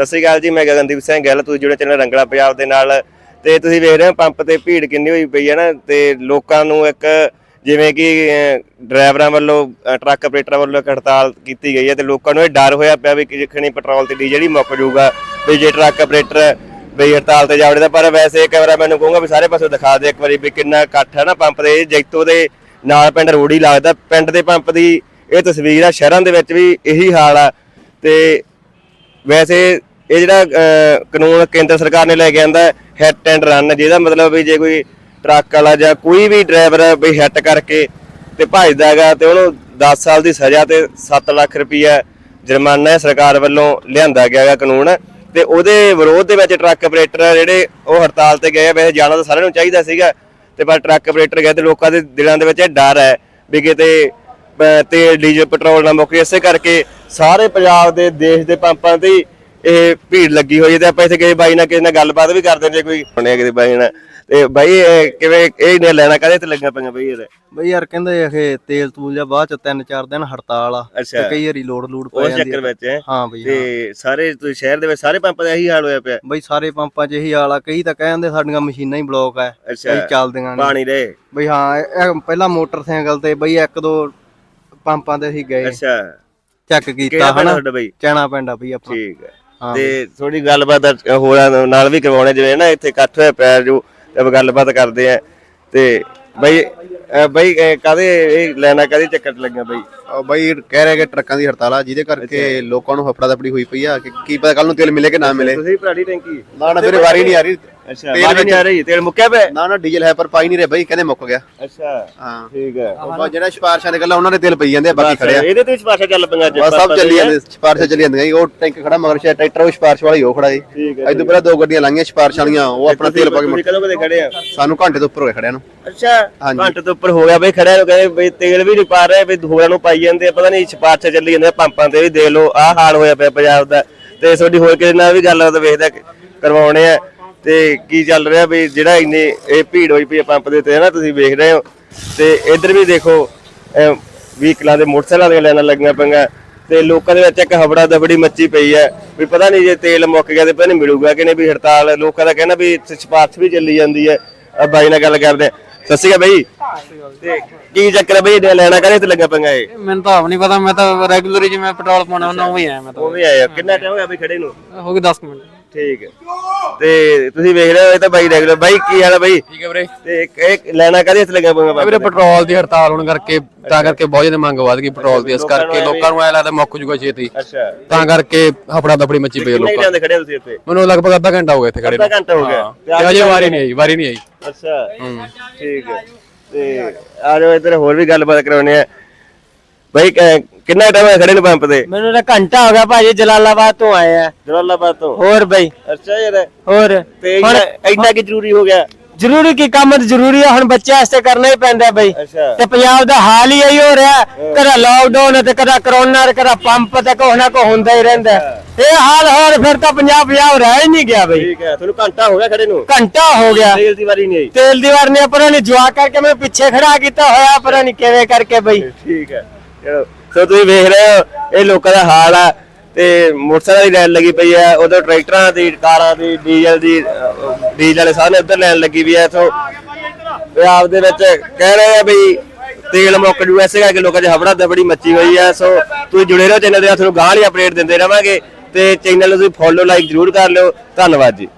ਸਤਿ ਸ਼੍ਰੀ ਅਕਾਲ ਜੀ, ਮੈਂ ਗਗਨਦੀਪ ਸਿੰਘ ਗਿੱਲ, ਤੁਸੀਂ ਜੁੜੇ ਚੈਨਲ ਰੰਗਲਾ ਪੰਜਾਬ ਦੇ ਨਾਲ ਤੇ ਤੁਸੀਂ ਵੇਖ ਰਹੇ ਹੋ ਪੰਪ ਤੇ ਭੀੜ ਕਿੰਨੀ ਹੋਈ ਪਈ ਹੈ ਨਾ ਤੇ ਲੋਕਾਂ ਨੂੰ ਇੱਕ ਜਿਵੇਂ ਕਿ ਡਰਾਈਵਰਾਂ ਵੱਲੋਂ ਟਰੱਕ ਆਪਰੇਟਰਾਂ ਵੱਲੋਂ ਇੱਕ ਹੜਤਾਲ ਕੀਤੀ ਗਈ ਹੈ ਤੇ ਲੋਕਾਂ ਨੂੰ ਇਹ ਡਰ ਹੋਇਆ ਪਿਆ ਵੀ ਕਿ ਪੈਟਰੋਲ ਤੇ ਡੀਜ਼ਲ ਹੀ ਮੁੱਕ ਜਾਊਗਾ ਵੀ ਜੇ ਟਰੱਕ ਆਪਰੇਟਰ ਵੀ ਹੜਤਾਲ ਤੇ ਜਾਵੜੇ ਦਾ ਪਰ ਵੈਸੇ ਕੈਮਰਾ ਮੈਨੂੰ ਕਹੂੰਗਾ ਵੀ ਸਾਰੇ ਪਾਸੇ ਦਿਖਾ ਦੇ ਇੱਕ ਵਾਰੀ ਵੀ ਕਿੰਨਾ ਇਕੱਠ ਹੈ ਨਾ ਪੰਪ ਦੇ ਜੈਤੋ ਦੇ ਨਾਲ ਪਿੰਡ ਰੋੜੀ ਲੱਗਦਾ, ਪਿੰਡ ਦੇ ਪੰਪ ਦੀ ਇਹ ਤਸਵੀਰ ਆ, ਸ਼ਹਿਰਾਂ ਦੇ ਵਿੱਚ ਵੀ ਇਹੀ ਹਾਲ ਆ ਤੇ ਵੈਸੇ ਇਹ ਜਿਹੜਾ ਕਾਨੂੰਨ ਕੇਂਦਰ ਸਰਕਾਰ ਨੇ ਲੈ ਕੇ ਆਂਦਾ ਹਿੱਟ ਐਂਡ ਰਨ ਜਿਹਦਾ ਮਤਲਬ ਵੀ ਜੇ ਕੋਈ ਟਰੱਕ ਵਾਲਾ ਜਾਂ ਕੋਈ ਵੀ ਡਰਾਈਵਰ ਵੀ ਹਿੱਟ ਕਰਕੇ ਤੇ ਭੱਜਦਾ ਹੈਗਾ ਤੇ ਉਹਨੂੰ 10 ਸਾਲ ਦੀ ਸਜ਼ਾ ਤੇ 7 ਲੱਖ ਰੁਪਈਆ ਜੁਰਮਾਨਾ ਸਰਕਾਰ ਵੱਲੋਂ ਲਿਆਂਦਾ ਗਿਆ ਹੈਗਾ ਕਾਨੂੰਨ ਤੇ ਉਹਦੇ ਵਿਰੋਧ ਦੇ ਵਿੱਚ ਟਰੱਕ ਆਪਰੇਟਰ ਜਿਹੜੇ ਉਹ ਹੜਤਾਲ ਤੇ ਗਏ ਵੈਸੇ ਜਾਣਾ ਤਾਂ ਸਾਰਿਆਂ ਨੂੰ ਚਾਹੀਦਾ ਸੀਗਾ ਤੇ ਪਰ ਟਰੱਕ ਆਪਰੇਟਰ ਗਏ ਤੇ ਲੋਕਾਂ ਦੇ ਦਿਲਾਂ ਦੇ ਵਿੱਚ ਇਹ ਡਰ ਹੈ ਵੀ ਕਿਤੇ ਤੇਲ, ਡੀਜ਼ਲ, ਪੈਟਰੋਲ ਨਾ ਮੁੱਕੇ ਇਸੇ ਕਰਕੇ ਸਾਰੇ ਪੰਜਾਬ ਦੇ ਦੇਸ਼ ਦੇ ਪੰਪਾਂ ਤੇ ਇਹ ਭੀੜ ਲੱਗੀ ਹੋਈ ਤੇ ਆਪਾਂ ਇੱਥੇ ਕਿਸੇ ਬਾਈ ਨਾਲ ਕਿਸੇ ਨਾਲ ਗੱਲਬਾਤ ਵੀ ਕਰਦੇ ਨੇ ਜੇ ਕੋਈ ਸੁਣਿਆ ਕਿਸੇ ਬਾਈ ਨਾਲ। ਤੇ ਬਾਈ ਇਹ ਕਿਵੇਂ ਇਹ ਨੇ ਲੈਣਾ ਕਦੇ ਤੇ ਲੱਗੀਆਂ ਪਈਆਂ ਬਈ ਇਹਦੇ? ਬਈ ਯਾਰ ਕਹਿੰਦੇ ਇਹ ਤੇਲ ਤੂਲ ਜਾਂ ਬਾਅਦ ਚ ਤਿੰਨ ਚਾਰ ਦਿਨ ਹੜਤਾਲ ਆ ਅੱਛਾ। ਤੇ ਕਈ ਵਾਰੀ ਲੋਡ ਲੂਡ ਪੈ ਜਾਂਦੀ ਚੱਕਰ ਆ। ਵਿੱਚ ਹੈ। ਹਾਂ ਬਈ। ਤੇ ਸਾਰੇ ਤੁਸੀਂ ਸ਼ਹਿਰ ਦੇ ਵਿੱਚ ਸਾਰੇ ਪੰਪ ਦਾ ਇਹੀ ਹਾਲ ਹੋਇਆ ਪਿਆ? ਬਈ ਸਾਰੇ ਪੰਪਾਂ 'ਚ ਇਹੀ ਹਾਲ ਆ। ਕਈ ਤਾਂ ਕਹਿੰਦੇ ਸਾਡੀਆਂ ਮਸ਼ੀਨਾਂ ਹੀ ਬਲੌਕ ਆ ਅੱਛਾ। ਕਈ ਚੱਲਦੀਆਂ ਨਹੀਂ। ਪਾਣੀ ਦੇ। ਬਈ ਹਾਂ ਪਹਿਲਾਂ ਮੋਟਰਸਾਈਕਲ ਤੇ ਬਈ ਇੱਕ ਦੋ ਪੰਪਾਂ ਤੇ ਅਸੀਂ ਗਏ। ਅੱਛਾ। ਚੈੱਕ ਕੀਤਾ ਪਿੰਡ ਹਨਾ? ਚੈਣਾ ਪੈਂਦਾ ਬਈ ਆਪਣਾ ਠੀਕ ਹਾਂ ਤੇ ਥੋੜੀ ਗੱਲਬਾਤ ਅ, ਹੋਰਾਂ ਨਾਲ ਵੀ ਕਰਵਾਉਣੇ ਜਿਵੇਂ ਨਾ ਇੱਥੇ ਇਕੱਠ ਹੋਇਆ ਪਿਆ ਜੋ ਗੱਲਬਾਤ ਕਰਦੇ ਆ। ਤੇ ਬਈ ਬਈ ਕਦੇ ਇਹ ਲੈਣਾ ਕਦੇ ਚੱਕਰ ਲੱਗਿਆ ਬਈ? ਉਹ ਬਾਈ ਕਹਿ ਰਹੇ ਕਿ ਟਰੱਕਾਂ ਦੀ ਹੜਤਾਲ ਆ ਜਿਹਦੇ ਕਰਕੇ ਲੋਕਾਂ ਨੂੰ ਹਫੜਾ ਦਫੜੀ ਹੋਈ ਪਈ ਆ ਕਿ ਕੀ ਪਤਾ ਕੱਲ ਨੂੰ ਤੇਲ ਮਿਲੇ ਕਿ ਨਾ ਮਿਲੇ। ਤੁਸੀਂ ਭਰਾੜੀ ਟੈਂਕੀ? ਨਾ ਨਾ ਮੇਰੇ ਵਾਰੀ ਨਹੀਂ ਆ ਰਹੀ। ਅੱਛਾ ਵਾਰੀ ਨਹੀਂ ਆ ਰਹੀ ਤੇਲ ਮੁੱਕਿਆ ਪਿਆ। ਨਾ ਨਾ ਡੀਜ਼ਲ ਹੈ ਪਰ ਪਾਈ ਨਹੀਂ ਰਹੇ ਬਾਈ ਕਹਿੰਦੇ ਮੁੱਕ ਗਿਆ। ਅੱਛਾ ਹਾਂ। ਠੀਕ ਹੈ। ਉਹ ਬਸ ਜਿਹੜਾ ਸਿਫਾਰਸ਼ਾਂ ਦੇ ਗੱਲਾਂ ਉਹਨਾਂ ਦੇ ਤੇਲ ਪਈ ਜਾਂਦੇ ਆ ਬਾਕੀ ਬਸ, ਖੜਿਆ। ਇਹਦੇ ਤੇ ਸਿਫਾਰਸ਼ਾਂ ਚੱਲ ਪਈਆਂ ਅੱਜ ਬਸ ਸਭ ਚੱਲੀ ਜਾਂਦੇ ਸਿਫਾਰਸ਼ਾਂ ਚੱਲੀ ਜਾਂਦੀਆਂ ਜੀ। ਉਹ ਟੈਂਕ ਖੜਾ ਮਗਰ ਸ਼ਾਇਦ ਟਰੈਕਟਰ ਉਹ ਸਿਫਾਰਸ਼ ਵਾਲਾ ਹੀ ਉਹ ਖੜਾ ਜੀ ਠੀਕ ਹੈ, ਅੱਜ ਤੋਂ ਪਹਿਲਾਂ ਦੋ ਗੱਡੀਆਂ ਲੰਘੀਆਂ ਸਿਫਾਰਸ਼ ਵਾਲੀਆਂ ਉਹ ਆਪਣਾ ਤੇਲ ਪਾ ਕੇ ਤੁਸੀਂ ਮੁੜ- ਕਦੋਂ ਕਦੇ ਖੜੇ ਆ? ਸਾਨੂੰ ਘੰਟੇ ਤੋਂ ਉੱਪਰ ਹੋ ਗਿਆ ਖੜਿਆ ਨੂੰ। ਅੱਛਾ ਹਾਂਜੀ। ਘੰਟੇ ਤੋਂ ਉੱਪਰ ਹੋ ਗਿਆ ਬਈ ਖੜਿਆ ਨੂੰ ਕਹਿੰਦੇ ਬਈ ਤੇਲ ਵੀ ਨਹੀਂ ਪਾ ਰਹੇ ਬਈ ਹੋਰਾਂ ਨੂੰ ਪਾਈ ਜਾਂਦੇ ਆ, ਪਤਾ ਨਹੀਂ ਸਿਫਾਰਸ਼ਾਂ ਚੱਲੀ ਜਾਂਦੇ ਆ, ਪੰਪਾਂ ਤੇ ਵੀ ਦੇਖ ਲਓ ਆਹ ਹਾਲ ਹੋਇਆ ਪਿਆ ਪੰਜਾਬ ਦਾ। ਤੇ ਤੁਹਾਡੀ ਹੋਰ ਕਿਸੇ ਨਾਲ ਵੀ ਗੱਲਬਾਤ ਵੇਖਦਾ ਕਿ- ਕਰਵਾਉਣੇ ਆ। ਤੇ ਕੀ ਚੱਲ ਰਿਹਾ ਵੀ ਜਿਹੜਾ ਇੰਨੇ ਇਹ ਭੀੜ ਹੋਈ ਪਈ ਪੰਪ ਦੇ ਉੱਤੇ ਹੈ ਨਾ ਤੁਸੀਂ ਵੇਖ ਰਹੇ ਹੋ। ਤੇ ਇੱਧਰ ਵੀ ਦੇਖੋ ਵਹੀਕਲਾਂ ਦੇ ਮੋਟਰਸਾਈਕਲਾਂ ਦੀਆਂ ਲਾਈਨਾਂ ਲੱਗੀਆਂ ਪਈਆਂ। ਤੇ ਲੋਕਾਂ ਦੇ ਵਿੱਚ ਇੱਕ ਹਬੜਾ ਦਬੜੀ ਮੱਚੀ ਪਈ ਹੈ। ਵੀ ਪਤਾ ਨਹੀਂ ਜੇ ਤੇਲ ਮੁੱਕ ਗਿਆ ਤੇ ਪਤਾ ਨਹੀਂ ਮਿਲੂਗਾ ਕਿ ਨਹੀਂ ਵੀ ਹੜਤਾਲ ਲੋਕਾਂ ਦਾ ਕਹਿਣਾ ਵੀ ਇੱਥੇ ਸਿਫਾਰਸ਼ ਵੀ ਚੱਲੀ ਜਾਂਦੀ ਹੈ। ਆ ਬਾਈ ਨਾਲ ਗੱਲ ਕਰਦੇ ਆ। ਸਤਿ ਸ਼੍ਰੀ ਅਕਾਲ ਬਾਈ। ਤੇ ਕੀ ਚੱਕਰ ਹੈ ਬਈ ਇਹ ਲੈਣਾ ਕਰੇ ਤੇ ਲੱਗਾ ਪੰਗਾ ਇਹ? ਮੈਨੂੰ ਤਾਂ ਆਪ ਨਹੀਂ ਪਤਾ ਮੈਂ ਤਾਂ ਰੈਗੂਲਰ ਜਿਵੇਂ ਪੈਟਰੋਲ ਪਾਉਣਾ ਉਹਨਾਂ ਉਹ ਹੀ ਆਇਆ ਮੈਂ ਤਾਂ। ਉਹ ਵੀ ਆਇਆ। ਕਿੰਨਾ ਟਾਈਮ ਹੋ ਗਿਆ ਬਈ ਖੜੇ ਨੂੰ? ਹੋ ਗਏ 10 ਮਿੰਟ। ਠੀਕ ਹੈ। ਤੇ ਤੁਸੀਂ ਵੇਖ ਰਹੇ ਹੋ ਇਹ ਤਾਂ ਬਾਈ ਰੈਗੂਲਰ ਬਾਈ ਕੀ ਹਾਲ ਹੈ ਬਾਈ? ਠੀਕ ਹੈ ਵੀਰੇ। ਤੇ ਇੱਕ- ਇਹ ਲੈਣਾ ਕਦੇ ਤੇ ਲੱਗਾ ਪੰਗਾ ਵੀਰੇ ਪੈਟਰੋਲ ਦੀ ਹੜਤਾਲ ਹੋਣ ਕਰਕੇ ਤਾਂ ਕਰਕੇ ਬਹੁਤ ਜ਼ਿਆਦਾ ਮੰਗ ਵਧ ਗਈ ਪੈਟਰੋਲ ਦੀ ਇਸ ਕਰਕੇ ਲੋਕਾਂ ਨੂੰ ਐ ਲੱਗਦਾ ਮੁੱਕ ਜੂਗਾ ਛੇਤੀ। ਅੱਛਾ। ਤਾਂ ਕਰਕੇ ਹਫੜਾ ਦਫੜੀ ਮੱਚੀ ਪਈ ਆ ਕਿੰਨੇ ਲੋਕਾਂ ਟਾਈਮ ਦੇ ਖੜੇ ਹੋ ਤੁਸੀਂ ਇੱਥੇ? ਮੈਨੂੰ ਲਗਭਗ ਅੱਧਾ ਘੰਟਾ ਹੋ ਗਿਆ ਇੱਥੇ ਖੜੇ ਅੱਧਾ ਨੂੰ। ਘੰਟਾ ਹੋ ਗਿਆ। ਤੇ ਅਜੇ ਵਾਰੀ ਨਹੀਂ ਆਈ ਵਾਰੀ ਨਹੀਂ ਆਈ। ਅੱਛਾ। ਠੀਕ ਹੈ। ਤੇ ਆ ਜਾਓ ਇੱਧਰ ਹੋਰ ਵੀ ਗੱਲਬਾਤ ਕਰਾਉਣੇ ਆ। ਬਾਈ ਕ- ਕਿੰਨਾ ਟਾਈਮ ਹੋਇਆ ਖੜੇ ਨੂੰ ਪੰਪ ਤੇ? ਮੈਨੂੰ ਤਾਂ ਘੰਟਾ ਹੋ ਗਿਆ ਭਾਜੀ ਜਲਾਲਾਬਾਦ ਤੋਂ ਆਏ ਆ। ਜਲਾਲਾਬਾਦ ਤੋਂ? ਹੋਰ ਬਈ। ਅੱਛਾ ਯਾਰ। ਹੋਰ। ਤੇ ਇੰਨਾ ਇੰਨਾ ਕੀ ਜ਼ਰੂਰੀ ਹੋ ਗਿਆ? ਜ਼ਰੂਰੀ ਕੀ ਕੰਮ ਤਾਂ ਜ਼ਰੂਰੀ ਆ ਹੁਣ ਬੱਚਿਆਂ ਵਾਸਤੇ ਕਰਨਾ ਹੀ ਪੈਂਦਾ ਬਈ। ਅੱਛਾ। ਤੇ ਪੰਜਾਬ ਦਾ ਹਾਲ ਹੀ ਇਹੀ ਹੋ ਰਿਹਾ ਕਦਾ ਲਾਕਡਾਊਨ ਤੇ ਕਦਾ ਕਰੋਨਾ ਤੇ ਕਦਾ ਪੰਪ ਤੇ ਕੁਛ ਨਾ ਕੁਛ ਹੁੰਦਾ ਹੀ ਰਹਿੰਦਾ। ਇਹ ਹਾਲ ਹੋਰ ਫਿਰ ਤਾਂ ਪੰਜਾਬ ਪੰਜਾਬ ਰਹਿ ਹੀ ਨਹੀਂ ਗਿਆ ਬਈ। ਠੀਕ ਹੈ ਤੁਹਾਨੂੰ ਘੰਟਾ ਹੋ ਗਿਆ ਖੜੇ ਨੂੰ? ਘੰਟਾ ਹੋ ਗਿਆ। ਤੇਲ ਦੀ ਵਾਰੀ ਨਹੀਂ ਆਈ। ਤੇਲ ਦੀ ਵਾਰ ਨੇ ਪਰਾਂ ਨੇ ਜਵਾ ਕਰਕੇ ਮੈਂ ਪਿੱਛੇ ਖੜਾ ਕੀਤਾ ਹੋਇਆ ਪਰਾਂ ਨਹੀਂ ਕਿਵੇਂ ਕਰਕੇ ਬਈ। ਠੀਕ ਹੈ। ਚਲੋ ਸੋ ਤੁਸੀਂ ਵੇਖ ਰਹੇ ਹੋ ਇਹ ਲੋਕਾਂ ਦਾ ਹਾਲ ਆ ਤੇ ਮੋਟਰਸਾਈਕਲ ਦੀ ਲਾਈਨ ਲੱਗੀ ਪਈ ਆ ਉਧਰ ਟਰੈਕਟਰਾਂ ਦੀ ਕਾਰਾਂ ਦੀ ਡੀਜ਼ਲ ਦੀ ਅਹ, ਡੀਜ਼ਲ ਵਾਲੇ ਸਾਰੇ ਉਧਰ ਲਾਈਨ ਲੱਗੀ ਵੀ ਆ ਸੋ ਪੰਜਾਬ ਦੇ ਵਿੱਚ ਕਹਿ ਰਹੇ ਆ ਵੀ ਤੇਲ ਮੁੱਕ ਜੂ ਐਸੇ ਕਰਕੇ ਲੋਕਾਂ 'ਚ ਹਬੜਾ ਦਬੜੀ ਮੱਚੀ ਹੋਈ ਆ। ਸੋ ਤੁਸੀਂ ਜੁੜੇ ਰਹੋ ਚੈਨਲ ਦੇ ਨਾਲ ਤੁਹਾਨੂੰ ਗਾਹ ਵਾਲੀ ਅਪਡੇਟ ਦਿੰਦੇ ਰਵਾਂਗੇ ਤੇ ਚੈਨਲ ਨੂੰ ਤੁਸੀਂ ਫੋਲੋ ਲਾਈਕ ਜਰੂਰ ਕਰ ਲਿਓ। ਧੰਨਵਾਦ ਜੀ।